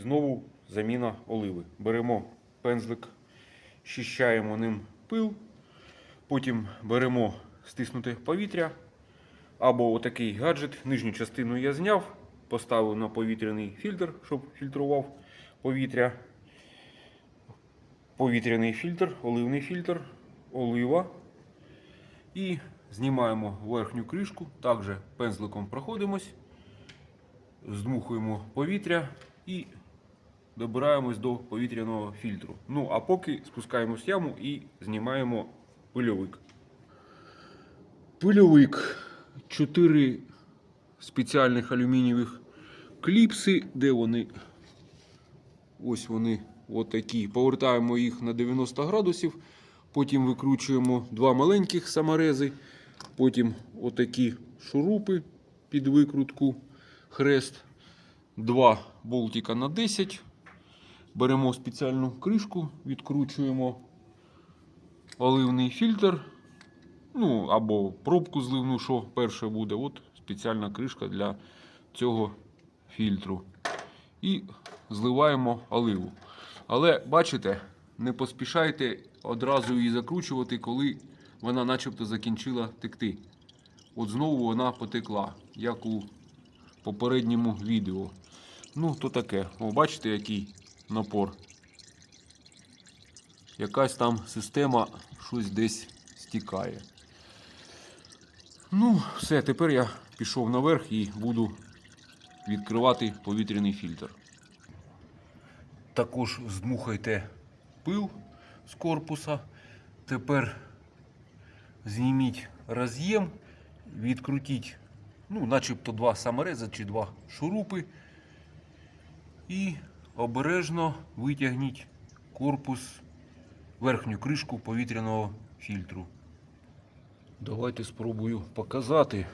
знову заміна оливи. Беремо пензлик, щищаємо ним пил, потім беремо стиснуте повітря або отакий гаджет. Нижню частину я зняв, поставив на повітряний фільтр, щоб фільтрував повітря. Повітряний фільтр, оливний фільтр, олива. І знімаємо верхню кришку, також пензликом проходимось, здмухуємо повітря і добираємось до повітряного фільтру. Ну а поки спускаємось в яму і знімаємо пильовик. Пильовик. Чотири спеціальних алюмінієвих кліпси, де вони Ось вони отакі. Повертаємо їх на 90 градусів. Потім викручуємо два маленьких саморези. Потім отакі шурупи під викрутку хрест. Два болтика на 10. Беремо спеціальну кришку, відкручуємо оливний фільтр. Ну, або пробку зливну, що перше буде. От спеціальна кришка для цього фільтру і зливаємо оливу. Але бачите, не поспішайте одразу її закручувати, коли вона начебто закінчила текти. От знову вона потекла, як у попередньому відео. Ну, то таке. О, бачите, який напор. Якась там система щось десь стікає. Ну, все, тепер я пішов наверх і буду відкривати повітряний фільтр. Також здмухайте пил з корпуса. Тепер зніміть роз'єм, відкрутіть, ну, начебто два саморези чи два шурупи. І обережно витягніть корпус, верхню кришку повітряного фільтру. Давайте спробую показати.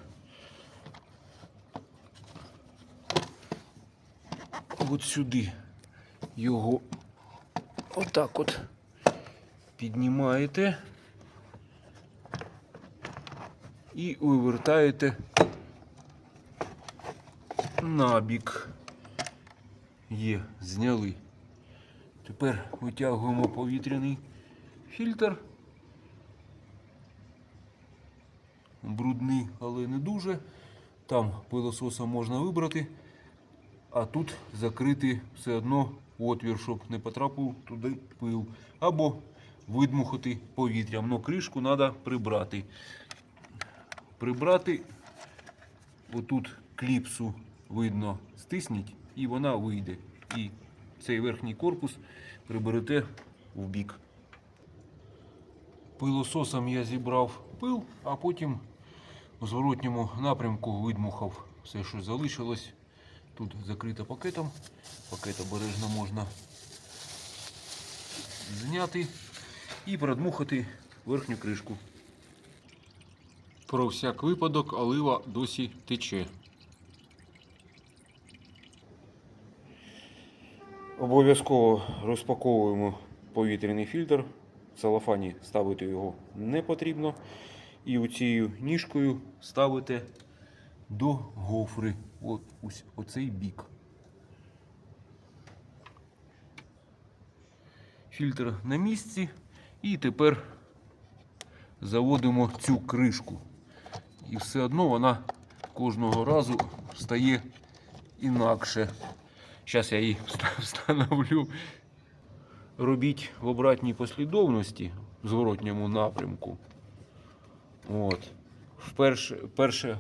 от сюди його отак от піднімаєте і вивертаєте набік. Є, зняли. Тепер витягуємо повітряний фільтр. Брудний, але не дуже. Там пилососа можна вибрати а тут закрити все одно отвір, щоб не потрапив туди пил. Або видмухати повітрям. Но кришку треба прибрати. Прибрати, отут кліпсу видно, стисніть і вона вийде. І цей верхній корпус приберете в бік. Пилососом я зібрав пил, а потім у зворотньому напрямку видмухав все, що залишилось. Тут закрито пакетом. Пакет обережно можна зняти і продмухати верхню кришку. Про всяк випадок олива досі тече. Обов'язково розпаковуємо повітряний фільтр. В целофані ставити його не потрібно. І оцією ніжкою ставите до гофри. От ось оцей бік. Фільтр на місці. І тепер заводимо цю кришку. І все одно вона кожного разу стає інакше. Зараз я її встановлю. Робіть в обратній послідовності в зворотньому напрямку. От. Вперше, перше,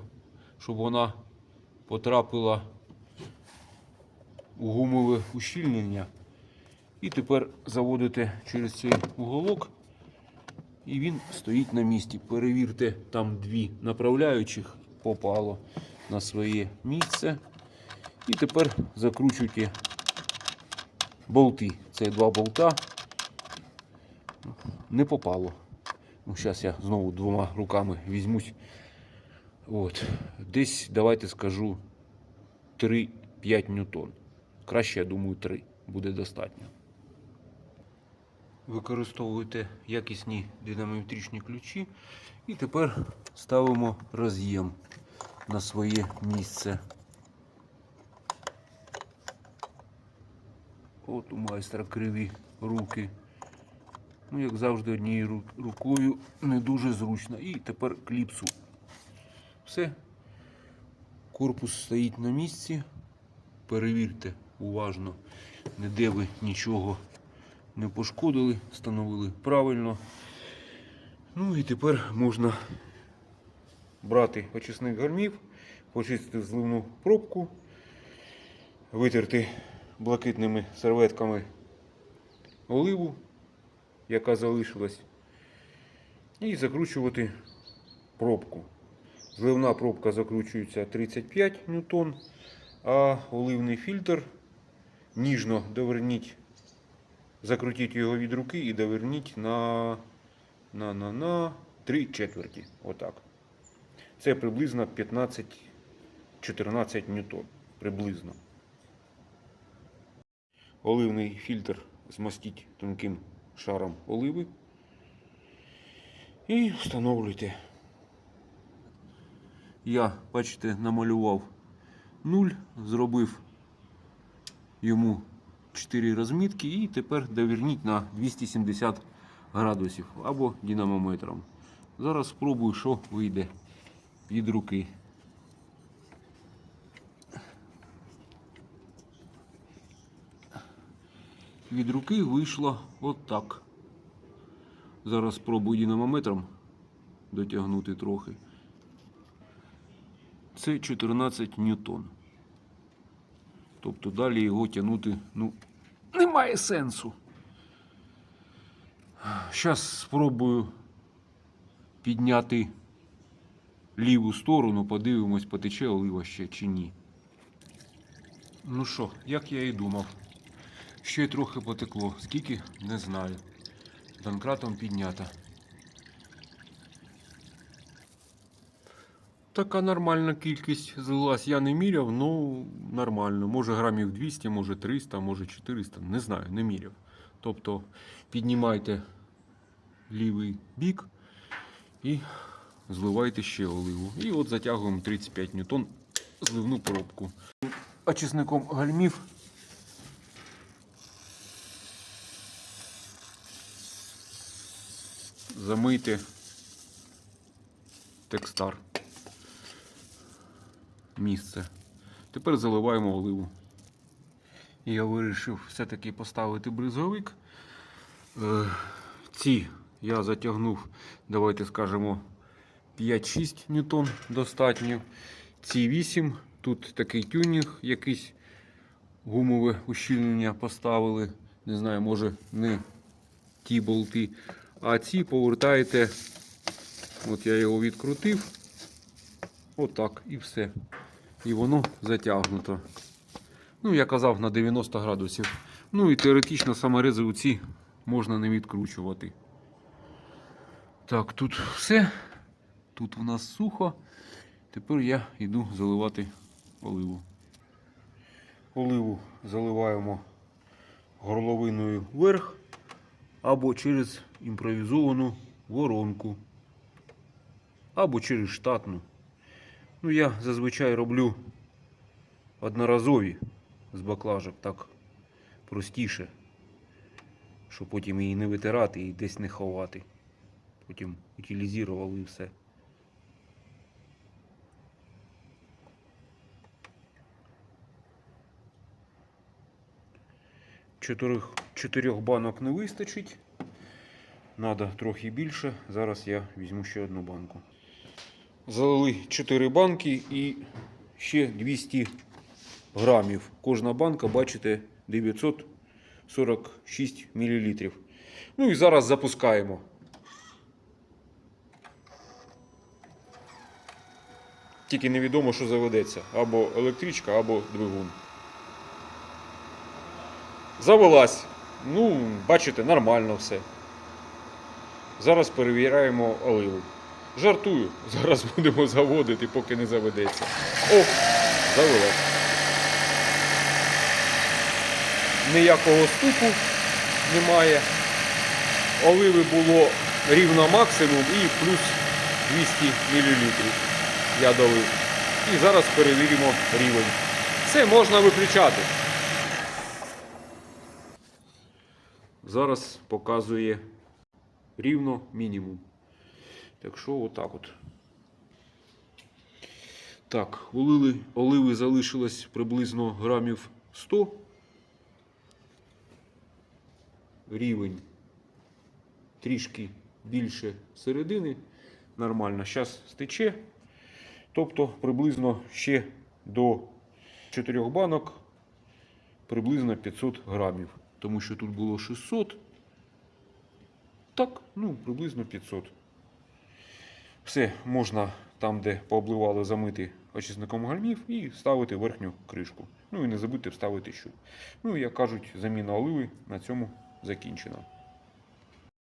щоб вона потрапила у гумове ущільнення. І тепер заводите через цей уголок, і він стоїть на місці. Перевірте, там дві направляючих попало на своє місце. І тепер закручуйте болти. Це два болта. Не попало. Ну, Зараз я знову двома руками візьмусь. От. Десь, давайте скажу, 3-5 ньютон. Краще, я думаю, 3 буде достатньо. Використовуйте якісні динамометричні ключі. І тепер ставимо роз'єм на своє місце. От у майстра криві руки. Ну, як завжди, однією рукою не дуже зручно. І тепер кліпсу. Все. Корпус стоїть на місці. Перевірте уважно, ніде ви нічого не пошкодили, встановили правильно. Ну і тепер можна брати очисник гармів, почистити зливну пробку, витерти блакитними серветками оливу, яка залишилась, і закручувати пробку. Зливна пробка закручується 35 ньютон, а оливний фільтр ніжно доверніть, закрутіть його від руки і доверніть на, на, на, на 3 четверті. Отак. Це приблизно 15-14 ньютон. Приблизно. Оливний фільтр змастіть тонким шаром оливи. І встановлюйте. Я, бачите, намалював 0, зробив йому 4 розмітки і тепер доверніть на 270 градусів або динамометром. Зараз спробую, що вийде від руки. Від руки вийшло отак. Зараз спробую динамометром дотягнути трохи. Це 14 ньютон. Тобто далі його тягнути ну, немає сенсу. Зараз спробую підняти ліву сторону, подивимось, потече олива ще чи ні. Ну що, як я і думав. Ще й трохи потекло. Скільки? Не знаю. Донкратом піднято. Така нормальна кількість злилась. Я не міряв, ну нормально. Може грамів 200, може 300, може 400. Не знаю, не міряв. Тобто піднімайте лівий бік і зливайте ще оливу. І от затягуємо 35 ньютон зливну пробку. Очисником гальмів замийте текстар. Місце. Тепер заливаємо оливу. Я вирішив все-таки поставити бризовик. Е, Ці я затягнув, давайте скажемо, 5-6 ньютон достатньо. Ці 8. Тут такий тюнінг, якийсь гумове ущільнення поставили. Не знаю, може не ті болти. А ці повертаєте. От я його відкрутив. Отак і все. І воно затягнуто. Ну, я казав на 90 градусів. Ну і теоретично саморези оці можна не відкручувати. Так, тут все. Тут у нас сухо. Тепер я йду заливати оливу. Оливу заливаємо горловиною вверх або через імпровізовану воронку, або через штатну. Ну, я зазвичай роблю одноразові з баклажок, так простіше, щоб потім її не витирати і десь не ховати. Потім утилізував і все. Чотирьох, чотирьох банок не вистачить. Надо трохи більше. Зараз я візьму ще одну банку. Залили 4 банки і ще 200 грамів. Кожна банка, бачите, 946 мл. Ну і зараз запускаємо. Тільки невідомо, що заведеться. Або електричка, або двигун. Завелась. Ну, бачите, нормально все. Зараз перевіряємо оливу. Жартую, зараз будемо заводити, поки не заведеться. О, завелась. Ніякого стуку немає. Оливи було рівно максимум і плюс 200 мл я долив. І зараз перевіримо рівень. Все можна виключати. Зараз показує рівно мінімум. Так що отак от. Так, оливи, оливи залишилось приблизно грамів 100. Рівень трішки більше середини. Нормально. Зараз стече. Тобто приблизно ще до 4 банок приблизно 500 грамів. Тому що тут було 600. Так, ну, приблизно 500. Все можна там, де пообливали, замити очисником гальмів і ставити верхню кришку. Ну і не забудьте вставити щуп. Ну як кажуть, заміна оливи на цьому закінчена.